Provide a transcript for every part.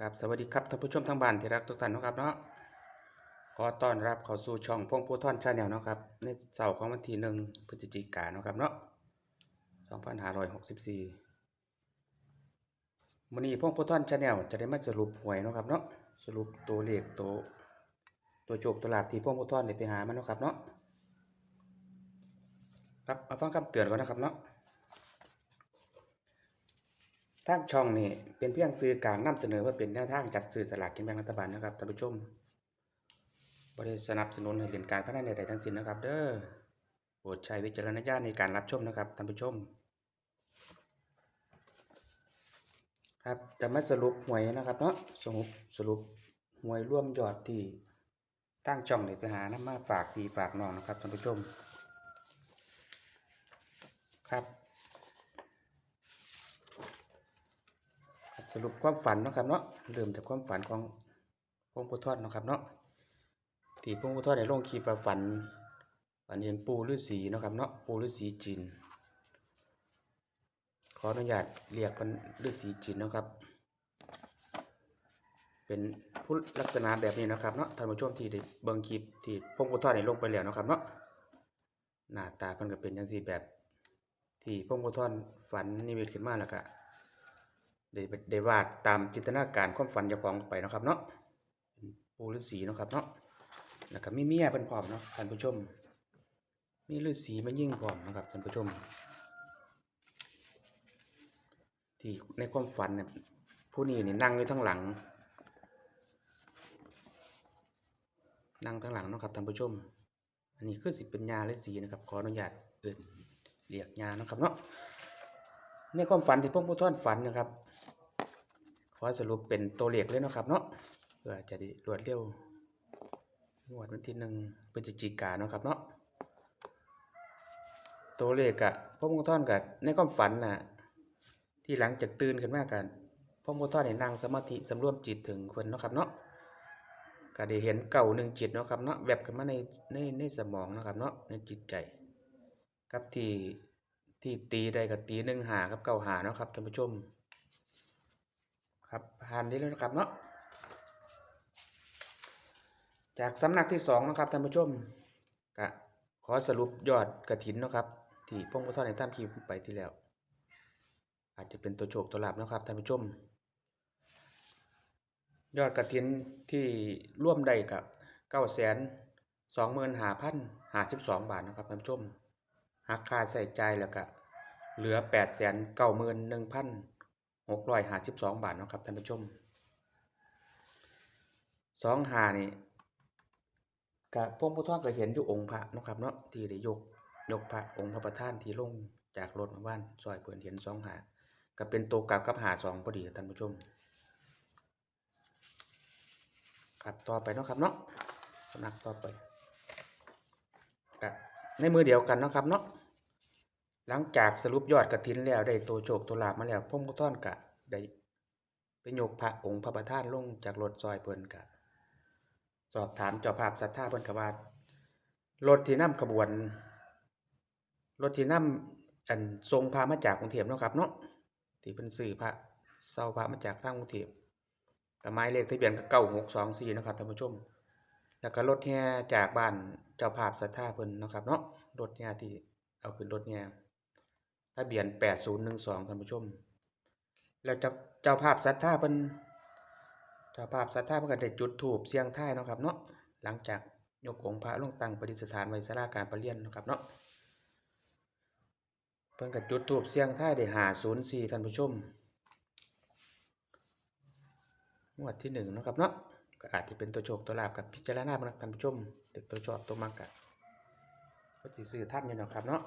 ครับสวัสดีครับท่านผู้ชมทางบ้านที่รักทุกท่านนะครับเนาะขอต้อนรับเข้าสู่ช่องพงผู้ท่อนชาแนลนะครับ ในเสาร์ของวันที่หนึ่งพฤศจิกายนเนาะครับเนาะ2564มื้อนี้พงผู้ท่อนชาแนลจะได้มาสรุปหวยนะครับเนาะสรุปตัวเลขตัวตัวโจกตัวลาบที่พงผู้ท่อนได้ไปหามันนะครับเนาะครับมาฟังคำเตือนก่อนนะครับเนาะ ทางช่องนี่เป็นเพียงสื่อกลางนำเสนอว่าเป็นแนวทางจัดซื้อสลากกินแบ่งรัฐบาลนะครับท่านผู้ชมบริษัทสนับสนุนให้เล่นการพนันใดๆทั้งสิ้นนะครับ เด้อโปรดใช้วิจารณญาณในการรับชมนะครับท่านผู้ชม ครับจะมาสรุปหวยนะครับเนาะสรุปสรุปหวยร่วมยอดที่ตั้งช่องนี่ไปหานำมาฝากพี่ฝากน้องนะครับท่านผู้ชม ครับ ครับ สรุปความฝันเนาะครับเนาะเริ่มจากความฝันของพงพุทธอดเนาะครับเนาะที่พงพุทธอดในลงคลิปว่าฝันฝันเห็นปูฤาษีเนาะครับเนาะปูฤาษีจีนขออนุญาตเรียกเป็นฤาษีจีนเนาะครับ เป็นผู้ลักษณะแบบนี้นะครับเนาะท่านผู้ชมที่ได้เบิ่งคลิปที่พงพุทธอดในลงไปแล้วเนาะครับเนาะหน้าตาเพิ่นก็เป็นจังซี่แบบ ที่พงพุทธอดฝันนิมิตขึ้นมาแล้วก็ ได้ได้วาดตามจินตนาการความฝันเจ้าของไปนะครับเนาะปูฤาษีนะครับเนาะแล้วก็มีเมียเป็นพร้อมเนาะท่านผู้ชม มีฤาษีมายิ่งพร้อมนะครับท่านผู้ชม ที่ในความฝันเนี่ยผู้นี้นี่นั่งอยู่ทั้งหลัง นั่งทั้งหลังนะครับท่านผู้ชม อันนี้คือสิเป็นยาฤาษีนะครับขออนุญาตเอิ้นเรียกยานะครับเนาะ ในความฝันที่พวกผู้ท่านฝันนะครับ ขอสรุปเป็นตัวเลขเลยนะครับเนาะเพื่อจะได้รวดเร็วงวดวันที่หนึ่งพฤศจิกายนเนาะครับเนาะตัวเลขอะพ่อมงท่อนกับในความฝันน่ะที่หลังจากตื่นขึ้นมากันพ่อมงท่อนเนี่ยนั่งสมาธิสำรวมจิตถึงคนเนาะครับเนาะก็ได้เห็นเก่าหนึ่งจิตเนาะครับเนาะแวบขึ้นมาในในในสมองเนาะครับเนาะในจิตใจกับที่ ที่ตีได้กับตีหนึ่งหากับเก้าหาเนาะครับท่านผู้ชม ครับผ่านนี้แล้วนะครับเนาะจากสำนักที่สองนะครับท่านผู้ชมก็ขอสรุปยอดกระถินเนาะครับ ที่พงพุทธในตั้มคีไปที่แล้ว อาจจะเป็นตัวโชคตัวลาบนะครับท่านผู้ชม ยอดกระถินที่ร่วมได้กับเก้าแสนสองหมื่นหาพันหาสิบสองบาทนะครับท่านผู้ชม หักค่าใส่ใจแล้วก็เหลือแปดแสนเก้าหมื่นหนึ่งพันหกร้อยห้าสิบสองบาทนะครับท่านผู้ชมสองหานี่กับพวกผู้ท่องก็เห็นอยู่องค์พระนะครับเนาะที่ได้ยกยกพระองค์พระประธานที่ลงจากรถมาบ้านซอยเพื่อนเห็นสองหาก็เป็นตัวกลับกับหาสองพอดีท่านผู้ชม ครับต่อไปเนาะครับเนาะสำนักต่อไปก็ ในมือเดียวกันเนาะครับเนาะหลังจากสรุปยอดกระถินแล้วได้ตัวโชคตัวลาบมาแล้วพ่อมก็ท่อนกะได้ไปโยกพระองค์พระประธานลงจากรถซอยเพิ่นกะ สอบถามเจ้าภาพศรัทธาเพิ่นกะว่ารถที่นำขบวนรถที่นำอันทรงพามาจากกรุงเทพเนาะครับเนาะที่เพิ่นซื้อพระเซาพระมาจากทางกรุงเทพก็หมายเลขทะเบียนก็9624นะครับท่านผู้ชม แล้วก็รถแห่จากบ้านเจ้าภาพศรัทธาเพิ่นนะครับเนาะรถแห่ที่เอาขึ้นรถแห่ทะเบียน 8012ท่านผู้ชม แล้วจ้าเจ้าภาพศรัทธาเพิ่นเจ้าภาพศรัทธาเพิ่นก็ได้จุดธูปเสียงท้ายนะครับเนาะหลังจากยกองค์พระลงตังประดิษฐานไว้ศาลาการประเรียนนะครับเนาะเพิ่นก็จุดธูปเสียงท้ายได้504ท่านผู้ชมงวดที่หนึ่งนะครับเนาะ ก็อาจจะเป็นตัวโชคตัวลาบกับพิจารณาบิ่งนะท่านผู้ชมตึกตัวชอบตัวมักกะก็สิซื้อท่านอยู่นะครับเนาะ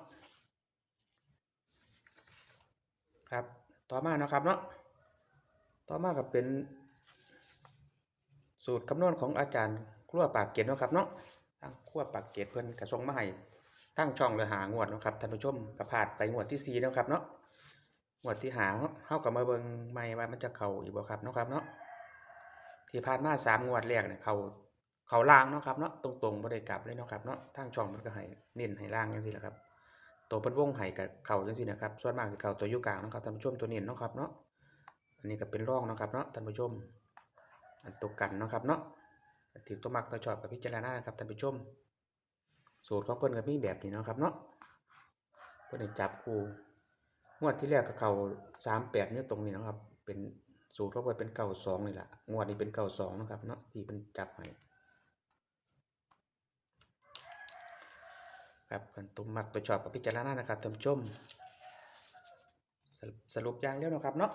ครับต่อมาเนาะครับเนาะต่อมาก็เป็น สูตรคำนวณของอาจารย์ครัวปากเกร็ดเนาะครับเนาะทางครัวปากเกร็ดเพิ่นกระทรงมาให้ตั้งช่องเลยหางวดเนาะครับท่านผู้ชมก็ผ่านไปงวดที่สี่แล้วครับเนาะงวดที่หาเฮาก็มาเบิงใหม่ว่ามันจะเข้าอีกบ่ครับเนาะครับเนาะ ที่ผ่านมาสามงวดแรกเนี่ยเขาเขาล่างเนาะครับเนาะตรงๆบ่ได้กลับเลยเนาะครับเนาะทางช่องมันก็ให้เน้นให้ล่างจังซี่แหละครับ ตัวเพิ่นวงไห้กับเข่าจังซี่นะครับ ส่วนมากสิเข่าตัวอยู่กลางเนาะครับท่านผู้ชมตัวเน้นเนาะครับเนาะอันนี้ก็เป็นร่องเนาะครับเนาะท่านผู้ชม อันตัวกันเนาะครับเนาะถือตัวมักตัวชอบกับพิจารณานะครับท่านผู้ชม สูตรของเพิ่นก็มีแบบนี้เนาะครับเนาะเพิ่นจับคู่งวดที่แล้วก็เข้า38อยู่ตรงนี้นะครับ เป็น สูตรของเพิ่นเป็น92นี่แหละงวดนี้เป็น92เนะครับเนาะที่เพิ่นจับให้ครับเพิ่นตัวมักตัวชอบกับพิจารณานะครับท่านผู้ชมสรุปสรุปอย่างเดียวนะครับเนาะ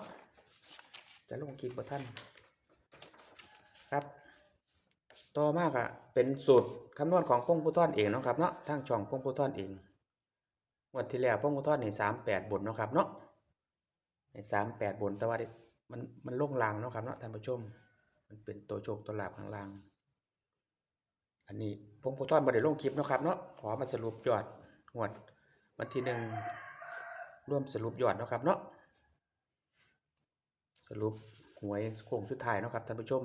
จะลงคลิปบ่ทันครับต่อมากอะเป็นสูตรคำนวณของพงผู้ท่อนเองนะครับเนาะทางช่องพงผู้ท่อนเองงวดที่แล้วพงผู้ท่อนนี่สามแปดบนนะครับเนาะในสามแปดบนแต่ว่า มันมันล่งลางเนาะครับเนาะท่านผู้ชม มันเป็นตัวโชคตัวหลาบข้างล่าง อันนี้พงผู้ทอนมาได้ลงคลิปเนาะครับเนาะขอมาสรุปยอดงวดวันที่หนึ่งร่วมสรุปยอดเนาะครับเนาะสรุปหวยโค้งสุดท้ายเนาะครับท่านผู้ชม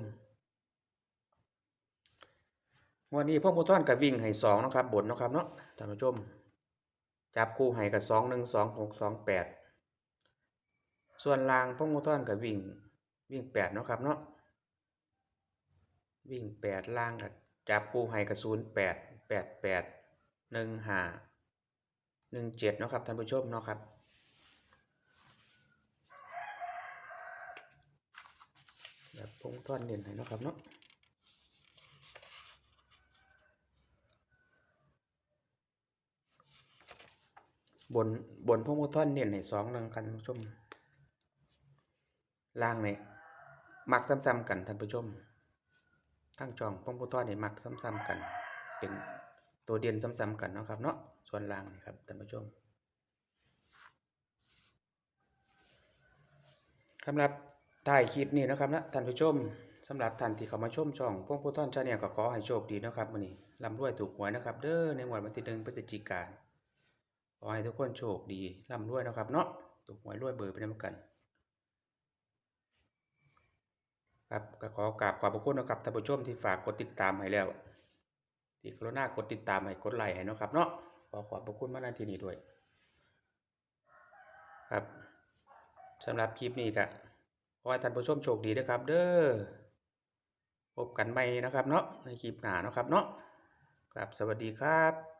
งวันนี้พ่อผู้ทอนกับวิ่งให้สองเนาะครับบนเนาะครับเนาะท่านผู้ชม จับคู่ให้กับสองหนึ่งสองหกสองแปด ส่วนล่างพ่อผู้ท่อนกับวิ่งวิ่งแปดเนาะครับเนาะวิ่งแปดล่างกับจับคู่ให้กับศูนย์แปดแปดแปดหนึ่งห้าหนึ่งเจ็ดเนาะครับท่านผู้ชมเนาะครับแบบพงท่อนเด่นให้เนาะครับเนาะบนบนพวกมุท่อนเน้นให้สองหนึ่งกันท่านผู้ชม ล่างนี่มักซ้ำๆกันท่านผู้ชมทั้งจองพวกมุท่อนนี่มักซ้ำๆกัน เป็นตัวเด่นซ้ำๆกันเนาะครับเนาะส่วนล่างนี่ครับท่านผู้ชมสำหรับถ่ายคลิปนี้นะครับนะท่านผู้ชมสำหรับท่านที่เข้ามาชมช่องพวกผู้ท่อนชาแนลก็ขอให้โชคดีนะครับวันนี้ลำรวยถูกหวยนะครับ เด้อในงวดวันที่หนึ่งพฤศจิกายนขอให้ทุกคนโชคดีร่ำรวยนะครับเนาะถูกหวยรวยเบอร์ไปนำกัน ครับก็ขอกราบขอบพระคุณนะครับท่านผู้ชมที่ฝากกดติดตามให้แล้ว ที่กรุณากดติดตามให้กดไลค์ให้นะครับเนาะขอขอบพระคุณมาณที่นี้ด้วย ครับสำหรับคลิปนี้ก็ขอให้ท่านผู้ชมโชคดีนะครับ เด้อพบกันใหม่นะครับเนาะในคลิปหน้านะครับเนาะครับสวัสดีครับ